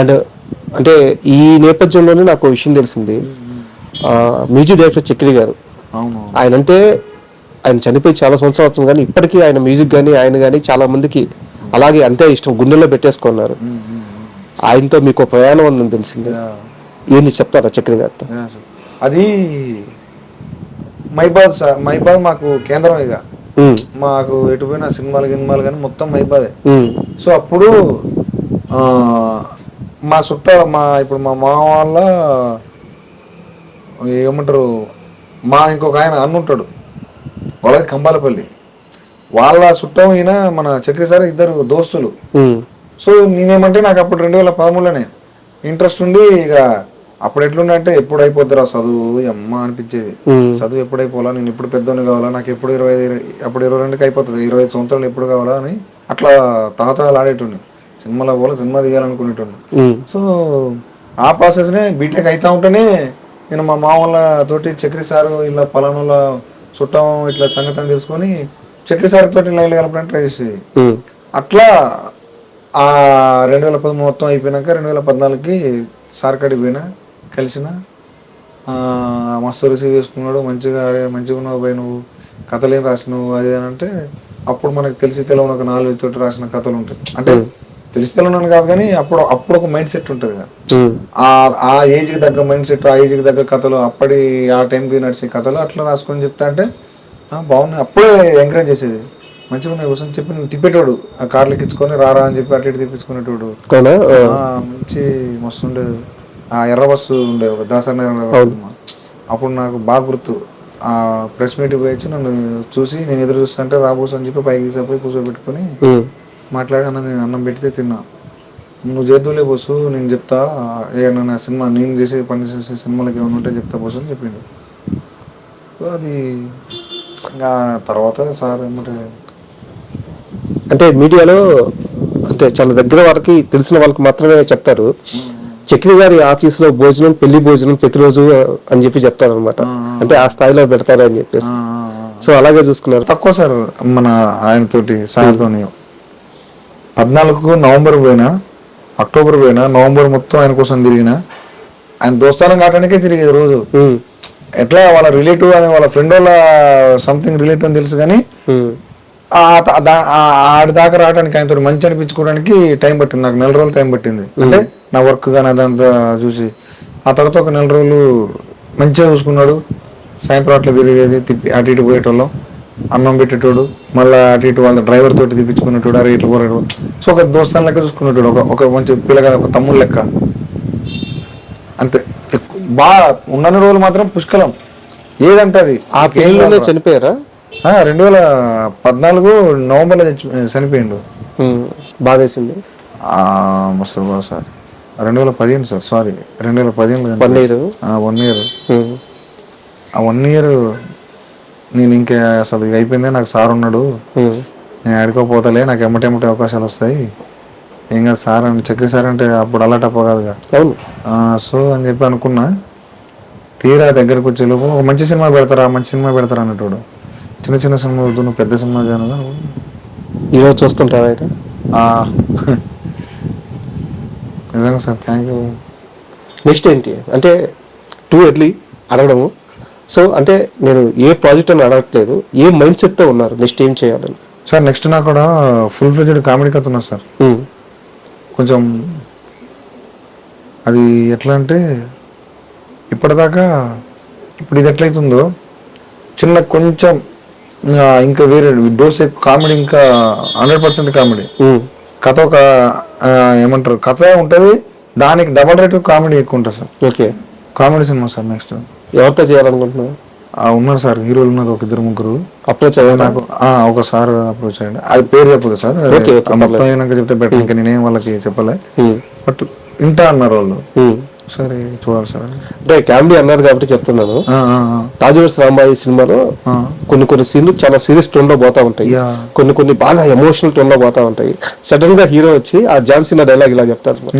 And అంటే ఈ నేపథ్యంలోనే నాకు విషయం తెలిసింది. మ్యూజిక్ డైరెక్టర్ చక్రి గారు. ఆయన అంటే ఆయన చనిపోయి చాలా సంవత్సరాలు అవుతుంది కానీ ఇప్పటికీ ఆయన మ్యూజిక్ కానీ ఆయన కానీ చాలా మందికి అలాగే అంతే ఇష్టం గుండెల్లో పెట్టేసుకున్నారు ఆయనతో మీకు ప్రయాణం ఉందని తెలిసింది. ఏంది చెప్తారా చక్రి గారితో. అది మైబాద్ మైబాద్ మాకు కేంద్రం ఇక. మాకు ఎటు పోయినా సినిమాలు గినిమాలు కానీ మొత్తం మైబాదే. సో అప్పుడు మా చుట్ట మా ఇప్పుడు మా మామ వాళ్ళ ఏమంటారు మా ఇంకొక ఆయన అన్న ఉంటాడు వాళ్ళది కంబాలపల్లి. వాళ్ళ చుట్టం ఈయన మన చక్రి సార్ ఇద్దరు దోస్తులు. సో నేనేమంటే నాకు అప్పుడు రెండు వేల పదమూడులోనే ఇంట్రెస్ట్ ఉండి ఇక అప్పుడు ఎట్లుండే అంటే ఎప్పుడు అయిపోద్దిరా చదువు అమ్మ అనిపించేది. చదువు ఎప్పుడు అయిపోవాలా? నేను ఎప్పుడు పెద్దోని కావాలా? నాకు ఎప్పుడు ఇరవై అప్పుడు ఇరవై రెండుకి అయిపోతుంది ఇరవై ఐదు సంవత్సరాలు ఎప్పుడు కావాలా అని అట్లా తాతలు ఆడేటోని సినిమాలో పోవాలి సినిమా దిగాలనుకునేటోని ఉమ్, సో ఆ ప్రాసెస్నే బీటెక్ అవుతా ఉంటేనే నేను మా మామూల తోటి చక్రి సారు ఇలా పలానాల చుట్టం ఇట్లా సంగతి అని తెలుసుకొని చక్రి సార్ తోటి లైన్ కలపడానికి ట్రై చేసేది. అట్లా ఆ రెండు వేల పదమూడు మొత్తం అయిపోయినాక రెండు వేల పద్నాలుగుకి సార్ కాడికి పోయినా కలిసిన ఆ, మస్తు రిసీవ్ చేసుకున్నాడు మంచిగా "అరే, మంచిగా ఉన్నావు పోయి నువ్వు కథలు ఏం రాసినావు అది అని అంటే అప్పుడు మనకు తెలిసి తెలవని ఒక నాలుగు తోటి రాసిన కథలు ఉంటాయి. అంటే తెలిసి తెలవని కాదు కానీ అప్పుడు అప్పుడు ఒక మైండ్ సెట్ ఉంటుంది కదా. ఆ ఆ ఏజ్కి తగ్గ మైండ్ సెట్ ఆ ఏజ్కి తగ్గ కథలు అప్పటి ఆ టైంకి నడిచే కథలు అట్లా రాసుకొని చెప్తా అంటే "ఆ, బాగున్నాయి. అప్పుడే ఎంకరేజ్ చేసేది. మంచిగా ఉన్నాయి. కోసం చెప్పి నేను తిప్పేటోడు. ఆ కార్లు ఎక్కించుకొని రారా అని చెప్పి అటు ఇటు తిప్పించుకునేటోడు. మంచి మస్తు ఉండేది. ఆ ఎర్ర బస్సు ఉండే ఒక దాసరి అప్పుడు నాకు బాగా గుర్తు. ఆ ప్రెస్ మీట్ పోయి నన్ను చూసి నేను ఎదురు చూస్తుంటే రాబోసు అని చెప్పి పైకి తీసుకుపోయి కూర్చోబెట్టుకొని ఉమ్, మాట్లాడి అన్న నేను అన్నం పెడితే తిన్నా. నువ్వు చేద్దులే బస్సు నేను చెప్తా ఏమన్నా సినిమా నేను చేసే పని చేసే సినిమాలకి ఏమైనా ఉంటే చెప్తా బస్సు అని చెప్పిండు. అది ఇంకా తర్వాత సార్ ఏమంటే అంటే మీడియాలో అంటే చాలా దగ్గర వాళ్ళకి తెలిసిన వాళ్ళకి మాత్రమే చెప్తారు. చక్రి గారి ఆఫీసులో భోజనం పెళ్ళి భోజనం ప్రతిరోజు అని చెప్పి చెప్తారు అనమాట అంటే ఆ స్థాయిలో పెడతారు అని చెప్పేసి సో అలాగే చూసుకున్నారు. తక్కువ సార్ మన ఆయనతోటి సార్తో పద్నాలుగు నవంబర్ పోయినా అక్టోబర్ పోయినా నవంబర్ మొత్తం ఆయన కోసం తిరిగిన ఆయన దోస్తానం కావడానికే తిరిగేది రోజు. ఎట్లా వాళ్ళ రిలేటివ్ అని వాళ్ళ ఫ్రెండ్ వాళ్ళ సంథింగ్ రిలేటివ్ అని తెలుసు కానీ ఆడి దాకా రావడానికి ఆయనతో మంచి అనిపించుకోవడానికి టైం పట్టింది నాకు నెల రోజులు టైం పట్టింది. అంటే నా వర్క్ కానీ అదంతా చూసి ఆ తర్వాత ఒక నెల రోజులు మంచిగా చూసుకున్నాడు. సాయంత్రం అట్లా తిరిగేది తిప్పి అటు ఇటు పోయేటోళ్ళం. అన్నం పెట్టేటోడు మళ్ళీ అటు ఇటు వాళ్ళ డ్రైవర్ తోటి తిప్పించుకునేటోడు అరే ఇటు పోరేటోడు సో ఒక దోస్తాన్ లెక్క చూసుకునేటోడు ఒక ఒక మంచి పిల్లగా ఒక తమ్ముడు లెక్క. అంతే. బాగా ఉన్నన్ని రోజులు మాత్రం పుష్కలం. ఏదంటే అది. ఆ పెళ్ళిలోనే చనిపోయారా? రెండు వేల పద్నాలుగు నవంబర్లో చనిపోయిండు. బాధేసింది మస్తు సార్. రెండు వేల పదిహేను సార్ సారీ. రెండు వేల పదిహేను వన్ ఇయర్ వన్ ఇయర్ ఆ వన్ ఇయర్ నేను ఇంకా అసలు ఇక అయిపోయిందే నాకు సార్ ఉన్నాడు. నేను ఆడుకోపోతలే నాకు ఎమ్మటెమ్మటి అవకాశాలు వస్తాయి. ఏం కాదు సార్ అని చక్రి సార్ అంటే అప్పుడు అలా టప్ప కాదుగా. సో అని చెప్పి అనుకున్నా. తీరా దగ్గరకు వచ్చే లోపు ఒక మంచి సినిమా పెడతారా మంచి సినిమా పెడతారా అన్నట్టు చిన్న చిన్న సినిమా వద్దు నువ్వు పెద్ద సినిమా చేయను ఈరోజు చూస్తుంటారా అయితే? నిజంగా సార్ థ్యాంక్ యూ నెక్స్ట్ ఏంటి? అంటే టూ ఎర్లీ అడగడము. సో అంటే నేను ఏ ప్రాజెక్ట్ అని అడగట్లేదు ఏ మైండ్ సెట్తో ఉన్నారు నెక్స్ట్ ఏం చేయాలని? సార్ నెక్స్ట్ నాకు కూడా ఫుల్ ఫ్లెజ్డ్ కామెడీ కథ ఉన్నా సార్. ఉమ్, కొంచెం అది ఎట్లా అంటే ఇప్పటిదాకా ఇప్పుడు ఇది ఎట్లయితుందో చిన్న కొంచెం ఇంకా వేరే డోస్ కామెడీ ఇంకా హండ్రెడ్ పర్సెంట్ కామెడీ. ఉమ్, కథ ఒక ఏమంటారు కథ ఉంటుంది దానికి డబల్ రేట్ కామెడీ ఎక్కువ ఉంటుంది sir. Okay comedy cinema sir next ఎవరితో చేయాలనుకుంటున్నావు? ఉన్నారు సార్ హీరోలు ఉన్నారు ఒక ఇద్దరు ముగ్గురు. అప్రోచ్ అయ్యాను నాకు ఒక సార్ అప్రోచ్ అయ్యండి అది పేరు చెప్పదు సార్. మొత్తం అయినాక చెప్తే బెటర్ ఇంకా నేనేం వాళ్ళకి చెప్పలే. బట్ ఇంటా అన్నారు వాళ్ళు. సరే చూడాలి సార్. అంటే కామెడీ అన్నారు కాబట్టి చెప్తున్నాను. రాజవర్స్ రాంబాయి సినిమాలో. కొన్ని కొన్ని సీన్లు చాలా సీరియస్ టోన్లో పోతా ఉంటాయి. కొన్ని కొన్ని బాగా ఎమోషనల్ టోన్లో పోతా ఉంటాయి. సడన్గా హీరో వచ్చి ఆ జాన్సీన డైలాగ్ ఇలా చెప్తారు.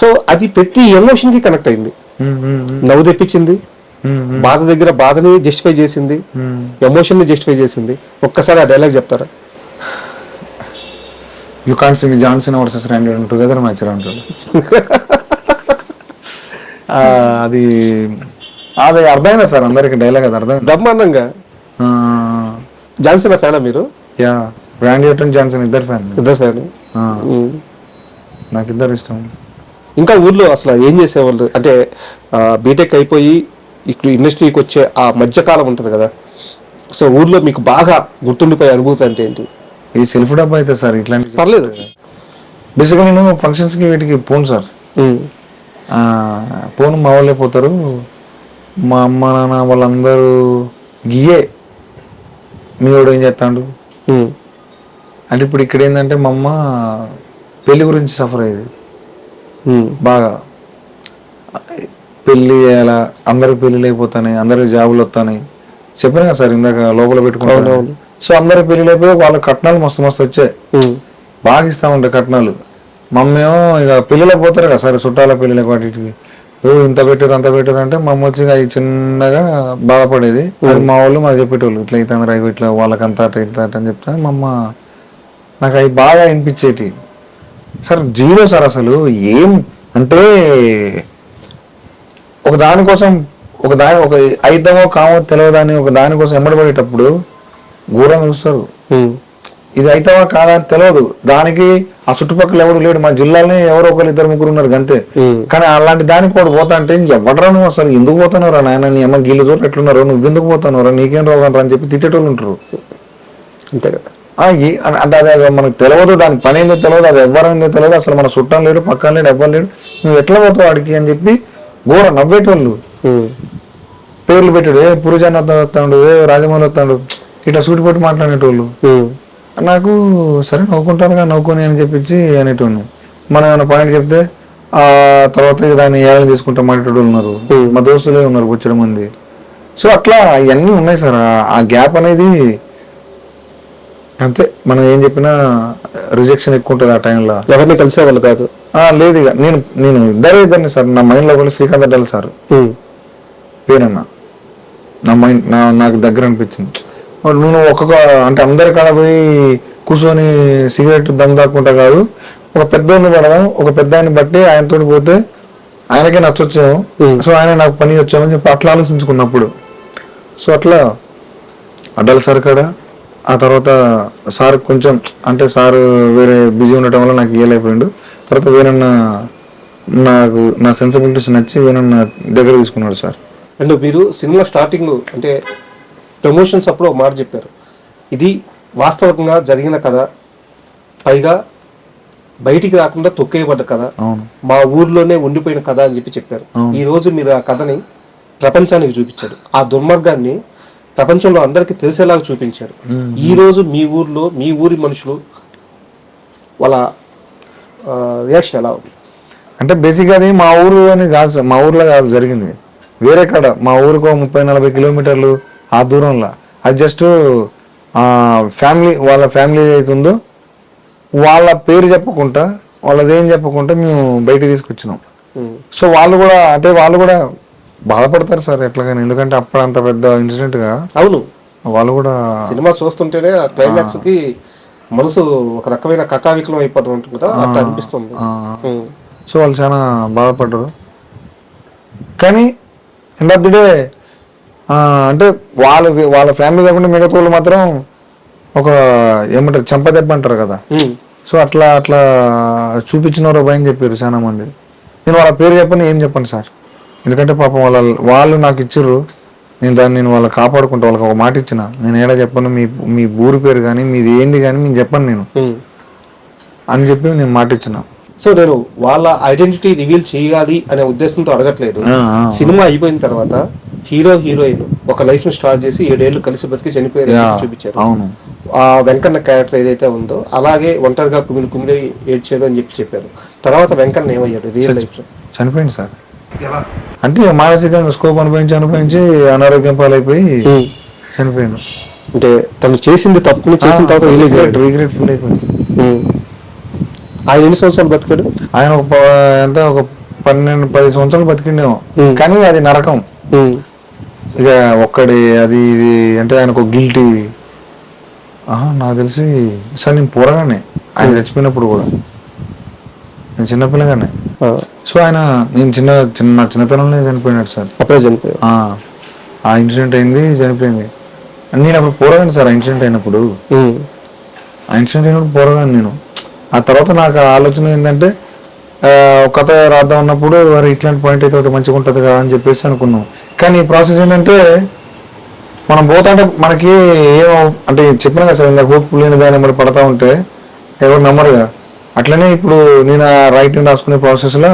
సో అది ప్రతి ఎమోషన్కి కనెక్ట్ అయింది. నవ్వు తెప్పించింది. బాధ దగ్గర బాధని జస్టిఫై చేసింది. ఎమోషన్ని జస్టిఫై చేసింది. ఒక్కసారి ఆ డైలాగ్ చెప్తారా? You can't see Johnson versus Randy together match అంటాడు ఆ, అది అది అర్థమైందా సార్ అందరికి? డైలాగ్ అది అర్థమైంది? బ్రహ్మాండంగా. జాన్సన్ ఫ్యానా మీరు? యా ర్యాండీ అటన్ జాన్సన్ ఇద్దరు ఫ్యాన్ ఇద్దరు ఫ్యాన్ నాకు ఇద్దరు ఇష్టం. ఇంకా ఊర్లో అసలు ఏం చేసేవాళ్ళు? అంటే బీటెక్ అయిపోయి ఇప్పుడు ఇండస్ట్రీకి వచ్చే ఆ మధ్యకాలం ఉంటుంది కదా. సో ఊర్లో మీకు బాగా గుర్తుండిపోయే అనుభూతి అంటే ఏంటి? ఈ సెల్ఫ్ డబ్బా అయితే సార్ ఇట్లాంటి పర్లేదు. బేసిక్గా నేను ఫంక్షన్స్కి వీటికి పోను సార్. పోను మా వాళ్ళే పోతారు. మా అమ్మ నాన్న వాళ్ళందరూ గియే. మీ వాడు ఏం చేస్తాడు? అంటే ఇప్పుడు ఇక్కడ ఏంటంటే మా అమ్మ పెళ్ళి గురించి సఫర్ అయ్యేది. బాగా. పెళ్ళి చేయాలా? అందరికి పెళ్ళి అయిపోతాయి అందరికి జాబులు వస్తాయి చెప్పినా కదా సార్ ఇందాక లోపల పెట్టుకుంటాను. సో అందరికి పెళ్ళి అయిపోయి వాళ్ళ కట్నాలు మస్తు మస్తు వచ్చాయి. బాగా ఇస్తా ఉంటాయి కట్నాలు. మమ్మేమో ఇక పెళ్ళిలో పోతారు కదా సరే చుట్టాల పెళ్ళిళ్ళకి వాటికి ఓ ఇంత పెట్టారు అంత పెట్టారు అంటే మా అమ్మ వచ్చి అది చిన్నగా బాధపడేది. అది మా వాళ్ళు మాకు చెప్పేటోళ్ళు ఇట్లా అయితే అందరూ ఇట్లా వాళ్ళకంతా అట్ట ఇట్లా అట్ట అని చెప్తే మా అమ్మ నాకు అవి బాగా వినిపించేటి సార్ జీరో సార్ అసలు ఏం అంటే ఒక దానికోసం ఒక దాని ఒక అయితమో కామో తెలియదని ఒక దానికోసం ఎమ్మడబడేటప్పుడు ఘోరంగా చూస్తారు. ఇది అయితవా కాదా అని తెలియదు దానికి ఆ చుట్టుపక్కల ఎవరు లేడు. మా జిల్లాలోనే ఎవరో ఒకరు ఇద్దరు ముగ్గురు ఉన్నారు గంతే. ఉమ్, కానీ అలాంటి దానికి కూడా పోతా అంటే ఎవడరా నువ్వు అసలు ఎందుకు పోతున్నారా నాయన నీ అమ్మ గీళ్ళు చోట్ల ఎట్లున్నారు నువ్వు ఎందుకు పోతున్నారా నీకేం రోగం రా అని చెప్పి తిట్టేటోళ్ళు ఉంటారు. అంతే కదా. అంటే అది అది మనకు తెలియదు దానికి పని ఏందో తెలియదు అది ఎవరైందో తెలియదు అసలు మన చుట్టం లేడు పక్కన లేడు ఎవ్వరు లేడు నువ్వు ఎట్లా పోతావు వాడికి అని చెప్పి ఘోర నవ్వేటోళ్ళు. పేర్లు పెట్టాడు ఏ పురుజాన్ వస్తాడు ఏ రాజమౌళి వస్తాడు ఇట్లా సూటిపోటు మాట్లాడేటోళ్ళు. నాకు సరే నవ్వుకుంటానుగా నవ్వుకొని అని చెప్పించి అనేటోని మనం ఏమైనా పాయింట్ చెప్తే ఆ తర్వాత దాన్ని ఏళ్ళు తీసుకుంటా మాట్లాడేటోళ్ళు ఉన్నారు. మా దోస్తులే ఉన్నారు వచ్చడం మంది. సో అట్లా ఇవన్నీ ఉన్నాయి సార్. ఆ గ్యాప్ అనేది అంతే మనం ఏం చెప్పినా రిజెక్షన్ ఎక్కువ ఉంటుంది ఆ టైంలో ఎవరిని కలిసేవాళ్ళు కాదు. లేదు ఇక నేను నేను ఇద్దరే ఇద్దరిని సార్ నా మైండ్లో శ్రీకాంత్ అడ్డాలి సార్. పేరన్న నా మైండ్ నా నాకు దగ్గర అనిపించింది. నువ్వు ఒక్కొక్క అంటే అందరి కాడ పోయి కూర్చొని సిగరెట్ దమ్ దాక్కుంటా కాదు. ఒక పెద్దోడిని పడదాం ఒక పెద్ద ఆయన బట్టి ఆయనతో పోతే ఆయనకే నచ్చొచ్చాము. సో ఆయన నాకు పని వచ్చామని చెప్పి అట్లా ఆలోచించుకున్నప్పుడు. సో అట్లా అడ్డాలి సార్ కాడ? ఆ తర్వాత సార్ కొంచెం అంటే సార్ వేరే బిజీ ఉండటం వల్ల నాకు ఇయ్యలేకపోయిండు. తర్వాత వేరన్న నాకు నా సెన్సిబిలిటీస్ నచ్చి వేరన్న దగ్గర తీసుకున్నాడు సార్. అండ్ మీరు సినిమా స్టార్టింగ్ అంటే ప్రమోషన్స్ అప్పుడు ఒక మాట చెప్పారు. ఇది వాస్తవంగా జరిగిన కథ. పైగా బయటికి రాకుండా తొక్కేయబడ్డ కథ. మా ఊర్లోనే ఉండిపోయిన కథ అని చెప్పి చెప్పారు. ఈ రోజు మీరు ఆ కథని ప్రపంచానికి చూపించారు. ఆ దుర్మార్గాన్ని ప్రపంచంలో అందరికీ తెలిసేలాగా చూపించారు ఈ రోజు మీ ఊర్లో మీ ఊరి మనుషులు వాళ్ళ రియాక్షన్ ఎలా ఉంది? అంటే బేసిక్గా అది మా ఊరు అని కాదు మా ఊర్లో కాదు జరిగింది. వేరే కాడ మా ఊరికి ముప్పై నలభై కిలోమీటర్లు ఆ దూరంలో. అది జస్ట్ ఫ్యామిలీ వాళ్ళ ఫ్యామిలీ అవుతుందో వాళ్ళ పేరు చెప్పకుండా వాళ్ళది ఏం చెప్పకుండా మేము బయటికి తీసుకొచ్చినాం. సో వాళ్ళు కూడా అంటే వాళ్ళు కూడా బాధపడతారు సార్ ఎట్లాగైనా. ఎందుకంటే అప్పుడు అంత పెద్ద ఇన్సిడెంట్గా అవును. వాళ్ళు కూడా సినిమా చూస్తుంటేనే ఆ క్లైమాక్స్కి మనసు ఒక రకమైన కకావికలం అయిపోతూ ఉంటుంది కదా అట్లా అనిపిస్తుంది. సో వాళ్ళు చాలా బాధపడ్డారు. కానీ ఎండ్ ఆఫ్ ది డే అంటే వాళ్ళ వాళ్ళ ఫ్యామిలీ కాకుండా మిగతా వాళ్ళు మాత్రం ఒక ఏమంటారు చెంపదెబ్బ అంటారు కదా. సో అట్లా అట్లా చూపించినారో భయం చెప్పారు చాలా మంది. నేను వాళ్ళ పేరు చెప్పని ఏం చెప్పను సార్? ఎందుకంటే పాపం వాళ్ళ వాళ్ళు నాకు ఇచ్చిర్రు. నేను దాన్ని నేను వాళ్ళకి కాపాడుకుంటా వాళ్ళకి ఒక మాట ఇచ్చిన. నేను ఏడా చెప్పను మీ మీ ఊరి పేరు కానీ మీది ఏంది కానీ నేను చెప్పను నేను. అని చెప్పి నేను మాట ఇచ్చిన. సో నేను వాళ్ళ ఐడెంటిటీ రివీల్ చేయాలి అనే ఉద్దేశంతో అడగట్లేదు. సినిమా అయిపోయిన తర్వాత హీరో హీరోయిన్ ఒక లైఫ్ని స్టార్ట్ చేసి ఏడేళ్ళు కలిసి బతికి చనిపోయారు చూపించారు. అవును. ఆ వెంకన్న క్యారెక్టర్ ఏదైతే ఉందో అలాగే ఒంటరిగా కుమిలి కుమిలి ఏడ్చాడు అని చెప్పి చెప్పారు. తర్వాత వెంకన్న ఏమయ్యాడు? రియల్ లైఫ్లో చనిపోయింది సార్. అంటే మానసికంగా స్కోప్ అనుభవించి అనుభవించి అనారోగ్యం పాలైపోయి చనిపోయిండు. అంటే తను చేసింది తప్పుని చేసిన తర్వాత రిలీజ్ అయ్యాడు. రిగ్రెట్ ఫుల్ అయిపోయింది. ఆయన ఎన్ని సంవత్సరాలు బతికాడు? ఆయన ఒక ఎంత ఒక పన్నెండు పది సంవత్సరాలు బతికిండేమో. కానీ అది నరకం. ఇక ఒక్కడి అది ఇది అంటే ఆయనకు గిల్టీ. నాకు తెలిసి సార్ నేను పోరగానే. ఆయన చచ్చిపోయినప్పుడు కూడా. నేను చిన్నపిల్లగానే. ఆ, సో ఆయన నేను చిన్న చిన్న నా చిన్నతనంలో చనిపోయినాడు సార్. అప్పుడే చనిపోయారు ఆ, ఇన్సిడెంట్ అయింది చనిపోయింది. నేను అప్పుడు పోరగాను సార్ ఆ ఇన్సిడెంట్ అయినప్పుడు. ఆ ఇన్సిడెంట్ అయినప్పుడు పోరగాను నేను. ఆ తర్వాత నాకు ఆలోచన ఏంటంటే కథ రాద్దాం అన్నప్పుడు వారు ఇట్లాంటి పాయింట్ అయితే ఒకటి మంచిగా ఉంటుంది కదా అని చెప్పేసి అనుకున్నాం. కానీ ఈ ప్రాసెస్ ఏంటంటే మనం పోతాంటే మనకి ఏమో అంటే చెప్పిన కదా సార్ ఇందాక హోప్ లేని దాన్ని మరి పడతా ఉంటే ఎవరు నమ్మరుగా అట్లనే ఇప్పుడు నేను ఆ రైటింగ్ రాసుకునే ప్రాసెస్లో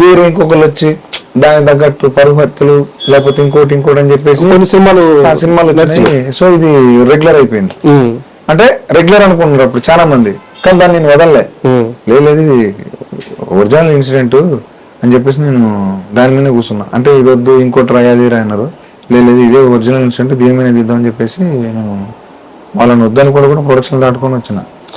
వేరే ఇంకొకరు వచ్చి దానికి తగ్గట్టు పరుగు హత్యలు లేకపోతే ఇంకోటి ఇంకోటి అని చెప్పేసి కొన్ని సినిమాలు సినిమాలు సో ఇది రెగ్యులర్ అయిపోయింది. అంటే రెగ్యులర్ అనుకుంటున్నారు అప్పుడు చాలా మంది కానీ దాన్ని నేను వదలలే. లేదు ఇది ఒరిజినల్ ఇన్సిడెంట్ అని చెప్పేసి నేను దాని మీద కూర్చున్నా. అంటే ఇది వద్దు ఇంకోటి రాయి అది రాయి అన్నారు. లేదు ఇదే ఒరిజినల్ ఇన్సిడెంట్ దీని మీద తీద్దాం అని చెప్పేసి నేను వాళ్ళని వద్దని కూడా కూడా ప్రొడక్షన్ దాటుకొని వచ్చిన.